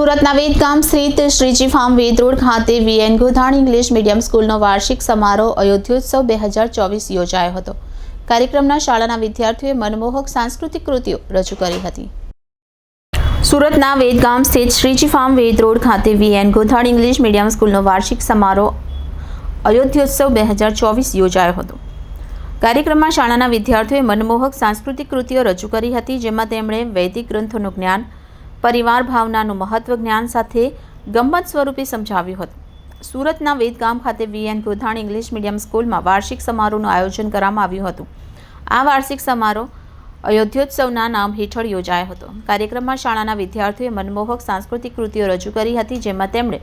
સુરતના વેદગામ સ્થિત Shriji farm Ved road ખાતે V N Godhan English medium સ્કૂલનો વાર્ષિક સમારોહ અયોધ્યોત્સવ બે હજાર ચોવીસ યોજાયો હતો. કાર્યક્રમના શાળાના વિદ્યાર્થીઓએ મનમોહક સાંસ્કૃતિક કૃતિઓ રજૂ કરી હતી. સુરતના વેદગામ સ્થિત શ્રીજી ફાર્મ વેદ રોડ ખાતે V N Godhan English medium સ્કૂલનો વાર્ષિક સમારોહ અયોધ્યોત્સવ બે હજાર ચોવીસ યોજાયો હતો. કાર્યક્રમમાં શાળાના વિદ્યાર્થીઓએ મનમોહક સાંસ્કૃતિક કૃતિઓ રજૂ કરી હતી, જેમાં તેમણે વૈદિક ગ્રંથોનું જ્ઞાન પરિવાર ભાવનાનું મહત્વ જ્ઞાન સાથે ગમ્મત સ્વરૂપે સમજાવ્યું હતું. સુરતના વેદગામ ખાતે વીએન ગોધાણ ઇંગ્લિશ મીડિયમ સ્કૂલમાં વાર્ષિક સમારોહનું આયોજન કરવામાં આવ્યું હતું. આ વાર્ષિક સમારોહ અયોધ્યોત્સવના નામ હેઠળ યોજાયો હતો. કાર્યક્રમમાં શાળાના વિદ્યાર્થીઓએ મનમોહક સાંસ્કૃતિક કૃતિઓ રજૂ કરી હતી, જેમાં તેમણે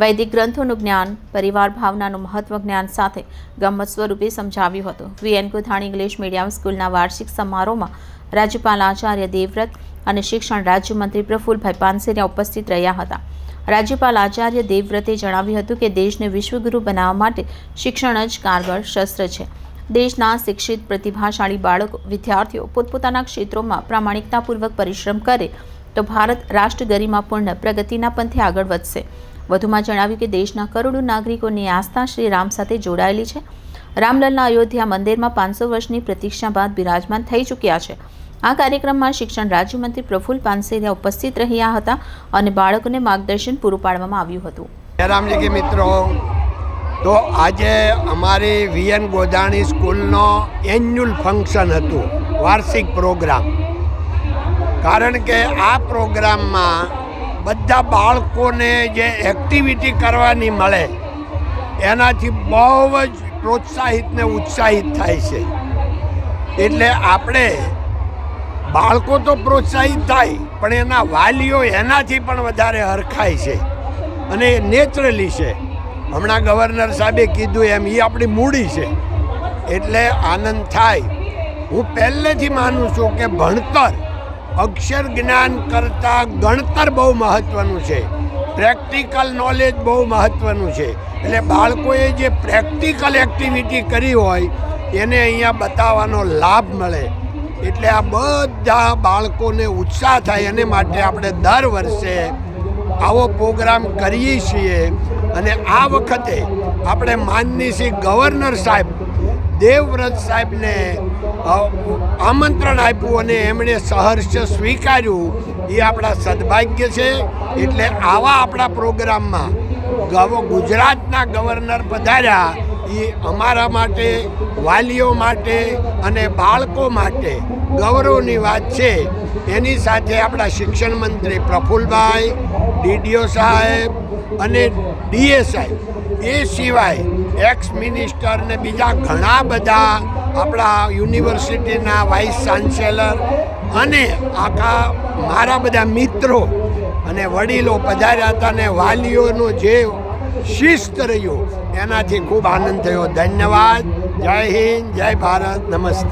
વૈદિક ગ્રંથોનું જ્ઞાન, પરિવાર ભાવનાનું મહત્વ જ્ઞાન સાથે ગમ્મત સ્વરૂપે સમજાવ્યું હતું. વીએન ગોધાણ ઇંગ્લિશ મીડિયમ સ્કૂલના વાર્ષિક સમારોહમાં રાજ્યપાલ આચાર્ય દેવવ્રત અને શિક્ષણ રાજ્યમંત્રી પ્રફુલભાઈ પાનસેરિયા ઉપસ્થિત રહ્યા હતા. રાજ્યપાલ આચાર્ય દેવવ્રતે જણાવ્યું હતું કે દેશને વિશ્વગુરુ બનાવવા માટે શિક્ષણ જ કારગર શસ્ત્ર છે. દેશના શિક્ષિત, પ્રતિભાશાળી બાળકો, વિદ્યાર્થીઓ પોતપોતાના ક્ષેત્રોમાં પ્રામાણિકતાપૂર્વક પરિશ્રમ કરે તો ભારત રાષ્ટ્ર ગરિમાપૂર્ણ પ્રગતિના પંથે આગળ વધશે. વધુમાં જણાવ્યું કે દેશના કરોડો નાગરિકોની આસ્થા શ્રી રામ સાથે જોડાયેલી છે. રામલલ્લા અયોધ્યા મંદિરમાં પાંચસો વર્ષની પ્રતીક્ષા બાદ બિરાજમાન થઈ ચૂક્યા છે. આ કાર્યક્રમમાં શિક્ષણ રાજ્યમંત્રી પ્રફુલ પાનસેરિયા ઉપસ્થિત રહ્યા હતા અને બાળકોને માર્ગદર્શન પૂરું પાડવામાં આવ્યું હતું. જયરામજી કે મિત્રો, તો આજે અમારી વીએન ગોદાણી સ્કૂલનો એન્યુઅલ ફંક્શન હતું, વાર્ષિક પ્રોગ્રામ. કારણ કે આ પ્રોગ્રામમાં બધા બાળકોને જે એક્ટિવિટી કરવાની મળે, એનાથી બહુ જ પ્રોત્સાહિત ને ઉત્સાહિત થાય છે. એટલે આપણે બાળકો તો પ્રોત્સાહિત થાય, પણ એના વાલીઓ એનાથી પણ વધારે હરખાય છે અને એ નેચરલી છે. હમણાં ગવર્નર સાહેબે કીધું એમ એ આપણી મૂડી છે. એટલે આનંદ થાય. હું પહેલેથી માનું છું કે ભણતર, અક્ષર જ્ઞાન કરતાં ગણતર બહુ મહત્ત્વનું છે. પ્રેક્ટિકલ નોલેજ બહુ મહત્ત્વનું છે. એટલે બાળકોએ જે પ્રેક્ટિકલ એક્ટિવિટી કરી હોય, એને અહીંયા બતાવવાનો લાભ મળે. એટલે આ બધા બાળકોને ઉત્સાહ થાય એને માટે આપણે દર વર્ષે આવો પ્રોગ્રામ કરીએ છીએ. અને આ વખતે આપણે માનની શ્રી ગવર્નર સાહેબ, દેવવ્રત સાહેબને આમંત્રણ આપ્યું અને એમણે સહર્ષ સ્વીકાર્યું. એ આપણા સદભાગ્ય છે. એટલે આવા આપણા પ્રોગ્રામમાં ગવ, ગુજરાતના ગવર્નર પધાર્યા. એ અમારા માટે, વાલીઓ માટે અને બાળકો માટે ગૌરવની વાત છે. એની સાથે આપણા શિક્ષણ મંત્રી પ્રફુલભાઈ, ડીડીઓ સાહેબ અને ડીએસઆઈ એ સિવાય એક્સ મિનિસ્ટર ને બીજા ઘણા બધા આપણા યુનિવર્સિટીના વાઇસ ચાન્સેલર અને આખા મારા બધા મિત્રો અને વડીલો પધાર્યા હતા ને વાલીઓનો જે શિસ્ત રહ્યું. એનાથી ખૂબ આનંદ થયો. ધન્યવાદ. જય હિન્દ જય ભારત. નમસ્તે.